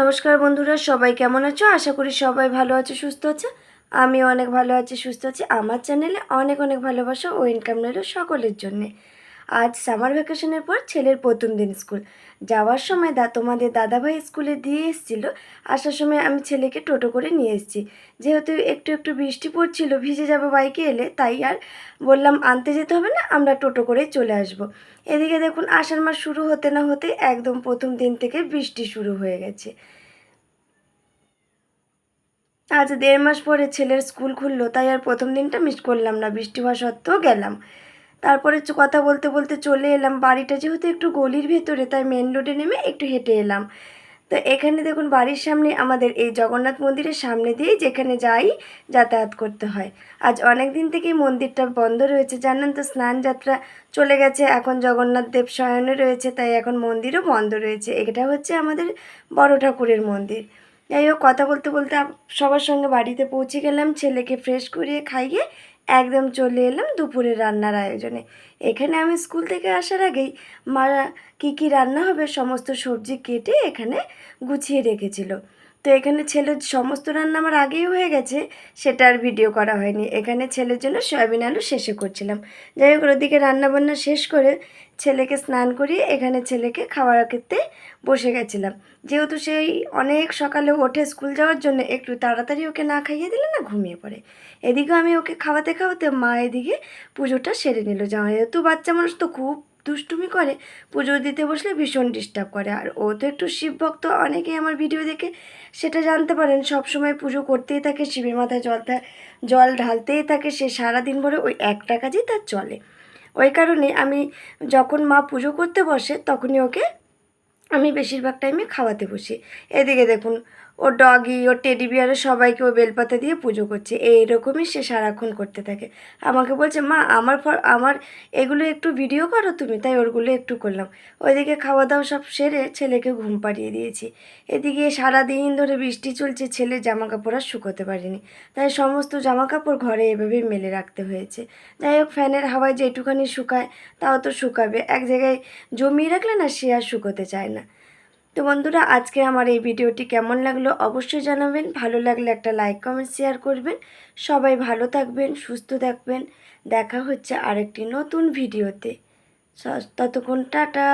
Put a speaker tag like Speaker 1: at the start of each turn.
Speaker 1: নমস্কার বন্ধুরা, সবাই কেমন আছো? আশা করি সবাই ভালো আছো, সুস্থ আছে? আমি অনেক ভালো আছি, সুস্থ আছি। আমার চ্যানেলে অনেক অনেক ভালোবাসা ও ইনকাম রইল সকলের জন্যে। আজ সামার ভ্যাকেশনের পর ছেলের প্রথম দিন স্কুল। যাওয়ার সময় দা তোমাদের দাদাভাই স্কুলে দিয়ে এসেছিল। আসার সময় আমি ছেলেকে টোটো করে নিয়ে এসেছি। যেহেতু একটু একটু বৃষ্টি পড়ছিল, ভিজে যাব বাইকে এলে, তাই আর বললাম, আনতে যেতে হবে না, আমরা টোটো করেই চলে আসব। এদিকে দেখুন, আষাঢ় মাস শুরু হতে না হতে একদম প্রথম দিন থেকে বৃষ্টি শুরু হয়ে গেছে। আজ দেড় মাস পরে ছেলের স্কুল খুললো, তাই আর প্রথম দিনটা মিস করলাম না, বৃষ্টি হওয়া সত্ত্বেও গেলাম। তারপরে কথা বলতে বলতে চলে এলাম। বাড়িটা যেহেতু একটু গলির ভেতরে, তাই মেন রোডে নেমে একটু হেঁটে এলাম। তো এখানে দেখুন, বাড়ির সামনে আমাদের এই জগন্নাথ মন্দিরের সামনে দিয়েই যেখানে যাই, যাতায়াত করতে হয়। আজ অনেক দিন থেকেই মন্দিরটা বন্ধ রয়েছে, জানেন তো স্নান যাত্রা চলে গেছে। এখন জগন্নাথ দেব শয়নে রয়েছে, তাই এখন মন্দিরও বন্ধ রয়েছে। এটা হচ্ছে আমাদের বড় ঠাকুরের মন্দির। যাই হোক, কথা বলতে বলতে সবার সঙ্গে বাড়িতে পৌঁছে গেলাম। ছেলেকে ফ্রেশ করিয়ে খাইয়ে একদম চলে এলাম দুপুরের রান্নার আয়োজনে। এখানে আমি স্কুল থেকে আসার আগেই মারা কী কী রান্না হবে, সমস্ত সবজি কেটে এখানে গুছিয়ে রেখেছিল। তো এখানে ছেলের সমস্ত রান্না আমার আগেই হয়ে গেছে, সেটা আর ভিডিও করা হয়নি। এখানে ছেলের জন্য সয়াবিন আলু শেষে করছিলাম। যাই হোক, ওদিকে রান্নাবান্না শেষ করে ছেলেকে স্নান করিয়ে এখানে ছেলেকে খাওয়ার খেতে বসে গেছিলাম। যেহেতু সেই অনেক সকালে ওঠে স্কুল যাওয়ার জন্য, একটু তাড়াতাড়ি ওকে না খাইয়ে দিলে না ঘুমিয়ে পড়ে। এদিকে আমি ওকে খাওয়াতে খাওয়াতে মা এদিকে পুজোটা সেরে নিল। যেহেতু বাচ্চা মানুষ তো খুব দুষ্টুমি করে, পুজো দিতে বসলে ভীষণ ডিস্টার্ব করে। আর ও তো একটু শিব ভক্ত, অনেকেই আমার ভিডিও দেখে সেটা জানতে পারেন। সব সময় পুজো করতেই থাকে, শিবের মাথায় জল জল ঢালতেই থাকে, সে সারাদিন ভরে ওই একটা কাজই তার চলে। ওই কারণে আমি যখন মা পুজো করতে বসে, তখনই ওকে আমি বেশিরভাগ টাইমে খাওয়াতে বসি। এদিকে দেখুন ও ডগি, ও টেডি বিয়ারে সবাইকে ও বেলপাতা দিয়ে পুজো করছে। এইরকমই সে সারাক্ষণ করতে থাকে। আমাকে বলছে, মা, আমার পর আমার এগুলো একটু ভিডিও করো তুমি। তাই ওরগুলো একটু করলাম। ওইদিকে খাওয়া দাওয়া সব সেরে ছেলেকে ঘুম পাড়িয়ে দিয়েছি। এদিকে সারাদিন ধরে বৃষ্টি চলছে, ছেলে জামা কাপড় আর শুকোতে পারিনি। তাই সমস্ত জামা কাপড় ঘরে এভাবেই মেলে রাখতে হয়েছে। যাই হোক, ফ্যানের হাওয়ায় যেটুখানি শুকায়, তাও তো শুকাবে। এক জায়গায় জমিয়ে রাখলে না সে আর শুকোতে চায় না। তো বন্ধুরা আজকে আমার এই ভিডিওটি কেমন লাগল অবশ্যই জানাবেন। ভালো লাগলে একটা লাইক কমেন্ট শেয়ার করবেন। সবাই ভালো থাকবেন, সুস্থ থাকবেন। দেখা হচ্ছে আরেকটি নতুন ভিডিওতে। ততক্ষণ টাটা।